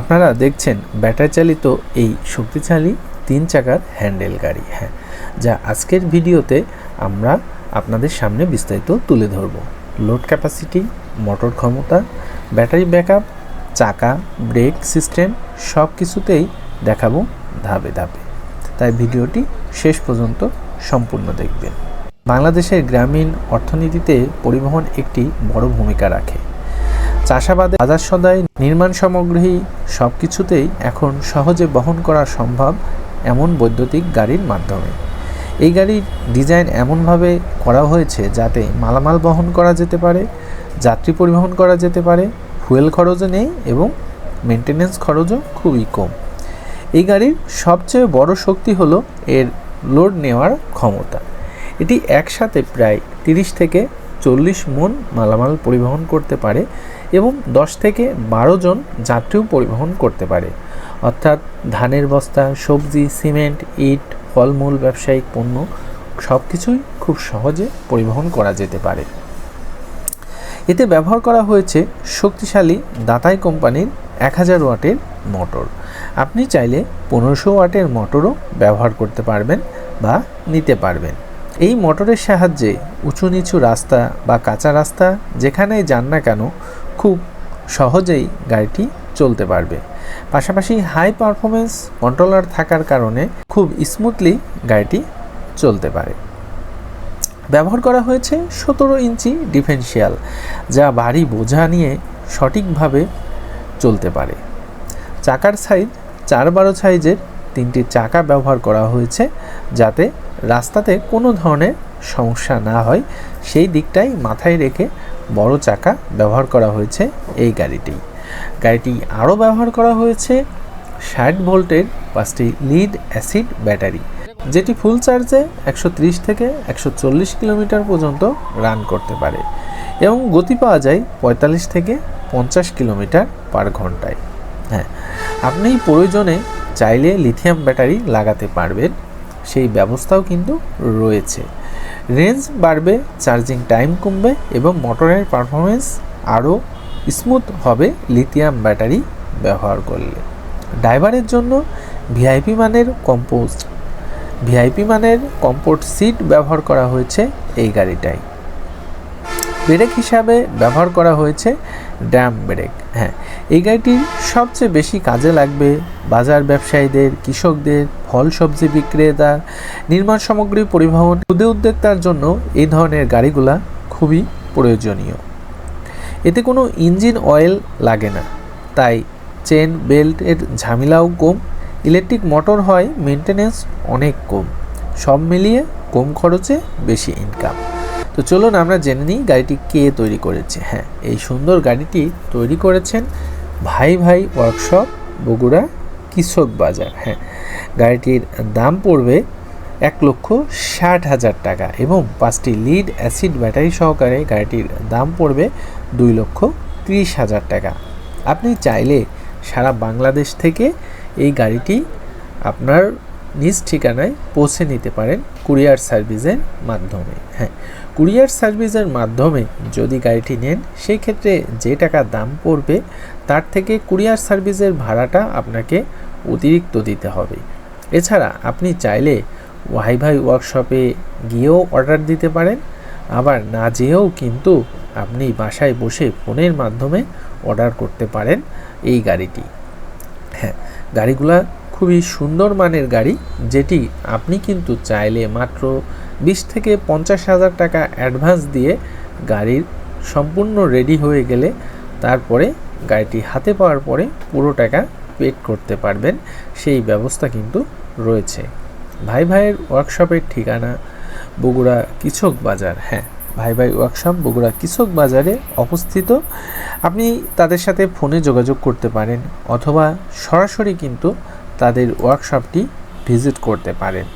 আপনারা দেখছেন ব্যাটারি চালিত এই শক্তিশালী তিন চাকার হ্যান্ডেল গাড়ি হ্যাঁ যা আজকের ভিডিওতে আমরা আপনাদের সামনে বিস্তারিত তুলে ধরব। লোড ক্যাপাসিটি, মোটর ক্ষমতা, ব্যাটারি ব্যাকআপ, চাকা, ব্রেক সিস্টেম সব কিছুতেই দেখাবো ধাপে ধাপে। তাই ভিডিওটি শেষ পর্যন্ত সম্পূর্ণ দেখবেন। বাংলাদেশের গ্রামীণ অর্থনীতিতে পরিবহন একটি বড় ভূমিকা রাখে। চাষাবাদে বাজার সদাই নির্মাণ সামগ্রী সব কিছুতেই এখন সহজে বহন করা সম্ভব এমন বৈদ্যুতিক গাড়ির মাধ্যমে। এই গাড়ির ডিজাইন এমনভাবে করা হয়েছে যাতে মালামাল বহন করা যেতে পারে, যাত্রী পরিবহন করা যেতে পারে, ফুয়েল খরচও নেই এবং মেনটেনেন্স খরচও খুবই কম। এই গাড়ির সবচেয়ে বড় শক্তি হলো এর লোড নেওয়ার ক্ষমতা। এটি একসাথে প্রায় তিরিশ থেকে চল্লিশ মন মালামাল পরিবহন করতে পারে এবং দশ থেকে বারো জন যাত্রীও পরিবহন করতে পারে। অর্থাৎ ধানের বস্তা, সবজি, সিমেন্ট, ইট, ফলমূল, ব্যবসায়িক পণ্য সব কিছুই খুব সহজে পরিবহন করা যেতে পারে। এতে ব্যবহার করা হয়েছে শক্তিশালী দাতাই কোম্পানির এক হাজার ওয়াটের মোটর। আপনি চাইলে পনেরোশো ওয়াটের মোটরও ব্যবহার করতে পারবেন বা নিতে পারবেন। এই মোটরের সাহায্যে উঁচু নিচু রাস্তা বা কাঁচা রাস্তা যেখানেই যান না কেন খুব সহজেই গাড়িটি চলতে পারবে। পাশাপাশি হাই পারফরমেন্স কন্ট্রোলার থাকার কারণে খুব স্মুথলি গাড়িটি চলতে পারে। ব্যবহার করা হয়েছে সতেরো ইঞ্চি ডিফেন্সিয়াল যা ভারী বোঝা নিয়ে সঠিকভাবে চলতে পারে। চাকার সাইজ চার বারো সাইজের তিনটি চাকা ব্যবহার করা হয়েছে, যাতে রাস্তাতে কোনো ধরনের সমস্যা না হয়, সেই দিকটাই মাথায় রেখে বড় চাকা ব্যবহার করা হয়েছে এই গাড়িটি। গাড়িটি আরও ব্যবহার করা হয়েছে ষাট ভোল্টের পাঁচটি লিড অ্যাসিড ব্যাটারি যেটি ফুল চার্জে একশো ত্রিশ থেকে একশো চল্লিশ কিলোমিটার পর্যন্ত রান করতে পারে এবং গতি পাওয়া যায় পঁয়তাল্লিশ থেকে পঞ্চাশ কিলোমিটার পার ঘন্টায়। হ্যাঁ আপনি প্রয়োজনে চাইলে লিথিয়াম ব্যাটারি লাগাতে পারবেন, সেই ব্যবস্থাও কিন্তু রয়েছে। রেঞ্জ বাড়বে, চার্জিং টাইম কমবে এবং মোটরের পারফরমেন্স আরও স্মুথ হবে লিথিয়াম ব্যাটারি ব্যবহার করলে। ড্রাইভারের জন্য ভিআইপি মানের কম্পোস্ট। ভিআইপি মানের কম্পোর্ট সিট ব্যবহার করা হয়েছে এই গাড়িটায় ব্রেক হিসাবে ব্যবহার করা হয়েছে ড্যাম ব্রেক হ্যাঁ এই গাড়িটি সবচেয়ে বেশি কাজে লাগবে বাজার ব্যবসায়ীদের, কৃষকদের, ফল সবজি বিক্রেতার, নির্মাণ সামগ্রী পরিবহন ক্ষুদে উদ্যোক্তার জন্য এই ধরনের গাড়িগুলা খুবই প্রয়োজনীয়। এতে কোনো ইঞ্জিন অয়েল লাগে না, তাই চেন, বেল্টের ঝামেলাও কম, ইলেকট্রিক মোটর হয় মেনটেনেন্স অনেক কম, সব মিলিয়ে কম খরচে বেশি ইনকাম তো চলুন আমরা জেনে নিই গাড়িটি কে তৈরি করেছে। হ্যাঁ এই সুন্দর গাড়িটি তৈরি করেছেন ভাই ভাই ওয়ার্কশপ, বগুড়া কৃষক বাজার। হ্যাঁ গাড়িটির দাম পড়বে এক লক্ষ ষাট হাজার টাকা এবং পাঁচটি লিড অ্যাসিড ব্যাটারি সহকারে গাড়িটির দাম পড়বে দুই লক্ষ ত্রিশ হাজার টাকা। আপনি চাইলে সারা বাংলাদেশ থেকে এই গাড়িটি আপনার নিজ ঠিকানায় পৌঁছে নিতে পারেন কুরিয়ার সার্ভিসের মাধ্যমে। হ্যাঁ কুরিয়ার সার্ভিসের মাধ্যমে যদি গাড়িটি নেন, সেই ক্ষেত্রে যে টাকা দাম পড়বে, তার থেকে কুরিয়ার সার্ভিসের ভাড়াটা আপনাকে অতিরিক্ত দিতে হবে। এছাড়া আপনি চাইলে ওয়াই ভাই ওয়ার্কশপে গিয়েও অর্ডার দিতে পারেন, আবার না যেয়েও কিন্তু আপনি বাসায় বসে ফোনের মাধ্যমে অর্ডার করতে পারেন এই গাড়িটি। হ্যাঁ গাড়িগুলা খুবই সুন্দর মানের গাড়ি, যেটি আপনি কিন্তু চাইলে মাত্র বিশ থেকে পঞ্চাশ হাজার টাকা অ্যাডভান্স দিয়ে গাড়ির সম্পূর্ণ রেডি হয়ে গেলে তারপরে গাড়িটি হাতে পাওয়ার পরে পুরো টাকা পেড করতে পারবেন। সেই ব্যবস্থা কিন্তু রয়েছে। ভাই ভাইয়ের ওয়ার্কশপের ঠিকানা বগুড়া কৃষক বাজার। হ্যাঁ ভাই ভাই ওয়ার্কশপ বগুড়া কৃষক বাজারে অবস্থিত। আপনি তাদের সাথে ফোনে যোগাযোগ করতে পারেন, অথবা সরাসরি কিন্তু তাদের ওয়ার্কশপটি ভিজিট করতে পারেন।